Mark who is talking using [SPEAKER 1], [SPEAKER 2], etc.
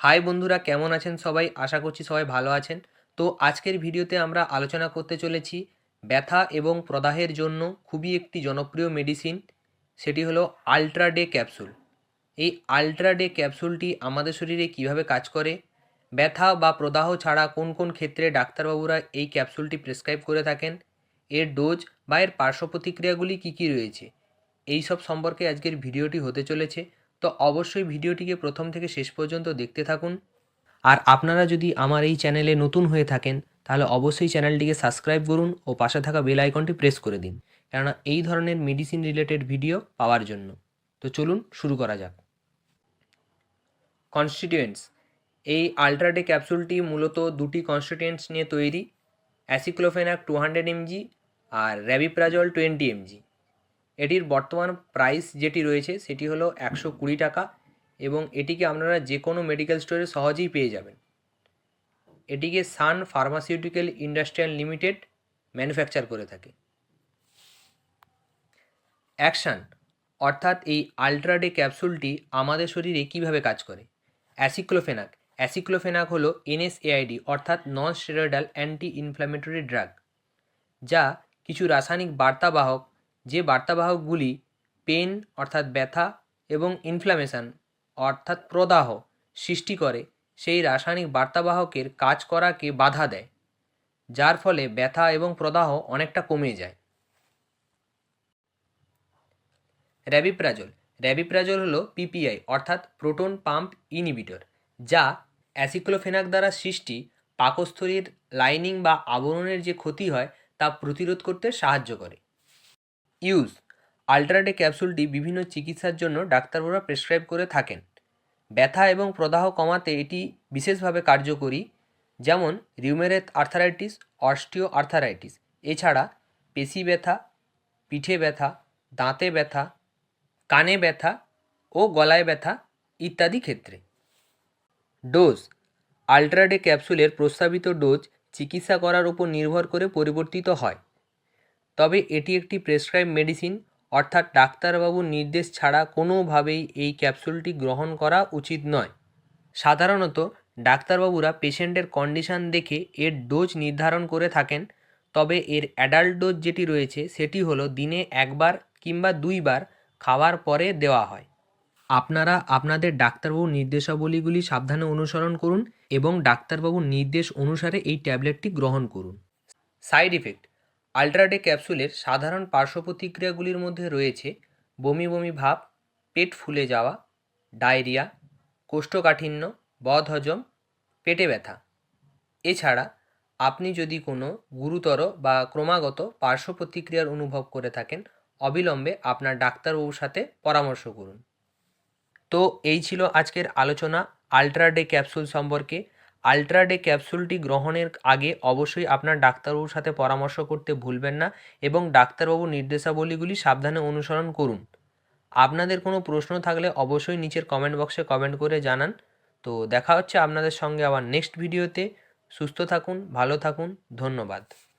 [SPEAKER 1] High বন্ধুরা, কেমন আছেন সবাই? আশা করছি সবাই ভালো আছেন। তো আজকের ভিডিওতে আমরা আলোচনা করতে চলেছি ব্যথা এবং প্রদাহের জন্য খুবই একটি জনপ্রিয় মেডিসিন সেটি হলো আলট্রা ডে ক্যাপসুল এই আলট্রা ডে ক্যাপসুলটি আমাদের শরীরে কীভাবে কাজ করে? ব্যথা বা প্রদাহ ছাড়া কোন কোন ক্ষেত্রে ডাক্তারবাবুরা এই ক্যাপসুলটি প্রেসক্রাইব করে থাকেন? এর ডোজ বা এর পার্শ্ব প্রতিক্রিয়াগুলি কী কী রয়েছে? এই সব সম্পর্কে আজকের ভিডিওটি হতে চলেছে। তো অবশ্যই ভিডিওটিকে প্রথম থেকে শেষ পর্যন্ত দেখতে থাকুন। আর আপনারা যদি আমার এই চ্যানেলে নতুন হয়ে থাকেন, তাহলে অবশ্যই চ্যানেলটিকে সাবস্ক্রাইব করুন ও পাশে থাকা বেল আইকনটি প্রেস করে দিন, কেননা এই ধরনের মেডিসিন রিলেটেড ভিডিও পাওয়ার জন্য। তো চলুন শুরু করা যাক। কনস্টিটিউয়েন্টস এই আলট্রাডে ক্যাপসুলটি মূলত দুটি কনস্টিটিউয়েন্টস নিয়ে তৈরি অ্যাসিক্লোফেনাক টু হান্ড্রেড এমজি আর র্যাবিপ্রাজল টোয়েন্টি এমজি এটির বর্তমান প্রাইস যেটি রয়েছে সেটি হলো একশো কুড়ি টাকা এবং এটিকে আপনারা যে কোনো মেডিকেল স্টোরে সহজেই পেয়ে যাবেন। এটিকে Sun pharmaceutical industrial limited manufacture করে থাকে। অ্যাকশান অর্থাৎ এই আলট্রাডে ক্যাপসুলটি আমাদের শরীরে কীভাবে কাজ করে? অ্যাসিক্লোফেনাক অ্যাসিক্লোফেনাক হলো এনএসএআইডি অর্থাৎ non steroidal anti inflammatory drug যা কিছু রাসায়নিক বার্তাবাহক যে বার্তাবাহকগুলি পেন অর্থাৎ ব্যথা এবং ইনফ্ল্যামেশন অর্থাৎ প্রদাহ সৃষ্টি করে, সেই রাসায়নিক বার্তাবাহকের কাজ করাকে বাধা দেয়, যার ফলে ব্যথা এবং প্রদাহ অনেকটা কমে যায়। র্যাবিপ্রাজল। র্যাবিপ্রাজল হলো পিপিআই অর্থাৎ প্রোটন পাম্প ইনহিবিটর, যা অ্যাসিক্লোফেনাক দ্বারা সৃষ্টি পাকস্থলীর লাইনিং বা আবরণের যে ক্ষতি হয় তা প্রতিরোধ করতে সাহায্য করে। ইউজ আলট্রাডে ক্যাপসুলটি বিভিন্ন চিকিৎসার জন্য ডাক্তারবাবুরা প্রেসক্রাইব করে থাকেন। ব্যথা এবং প্রদাহ কমাতে এটি বিশেষভাবে কার্যকরী, যেমন রিউমেরেথ আর্থারাইটিস অস্টিও আর্থারাইটিস এছাড়া পেশি ব্যথা, পিঠে ব্যথা, দাঁতে ব্যথা, কানে ব্যথা ও গলায় ব্যথা ইত্যাদি ক্ষেত্রে। ডোজ আলট্রাডে ক্যাপসুলের প্রস্তাবিত ডোজ চিকিৎসা করার উপর নির্ভর করে পরিবর্তিত হয়। তবে এটি একটি প্রেসক্রাইব মেডিসিন অর্থাৎ ডাক্তারবাবুর নির্দেশ ছাড়া কোনোভাবেই এই ক্যাপসুলটি গ্রহণ করা উচিত নয়। সাধারণত, ডাক্তারবাবুরা পেশেন্টের কন্ডিশন দেখে এর ডোজ নির্ধারণ করে থাকেন, তবে এর অ্যাডাল্ট ডোজ যেটি রয়েছে সেটি হলো দিনে একবার কিংবা দুইবার খাওয়ার পরে দেওয়া হয়। আপনারা আপনাদের ডাক্তারবাবুর নির্দেশাবলীগুলি সাবধানে অনুসরণ করুন এবং ডাক্তারবাবুর নির্দেশ অনুসারে এই ট্যাবলেটটি গ্রহণ করুন। সাইড ইফেক্ট আলট্রাডে ক্যাপসুলের সাধারণ পার্শ্ব প্রতিক্রিয়াগুলির মধ্যে রয়েছে বমি বমি ভাব, পেট ফুলে যাওয়া, ডায়রিয়া, কোষ্ঠকাঠিন্য, বদহজম, পেটে ব্যথা। এছাড়া আপনি যদি কোনো গুরুতর বা ক্রমাগত পার্শ্ব প্রতিক্রিয়ার অনুভব করে থাকেন, অবিলম্বে আপনার ডাক্তারবাবুর সাথে পরামর্শ করুন। তো এই ছিল আজকের আলোচনা আলট্রাডে ক্যাপসুল সম্পর্কে। আলট্রাডে ক্যাপসুলটি গ্রহণের আগে অবশ্যই আপনার ডাক্তারবাবুর সাথে পরামর্শ করতে ভুলবেন না এবং ডাক্তারবাবুর নির্দেশাবলীগুলি সাবধানে অনুসরণ করুন। আপনাদের কোনো প্রশ্ন থাকলে অবশ্যই নিচের কমেন্ট বক্সে কমেন্ট করে জানান। তো দেখা হচ্ছে আপনাদের সঙ্গে আবার নেক্সট ভিডিওতে সুস্থ থাকুন, ভালো থাকুন, ধন্যবাদ।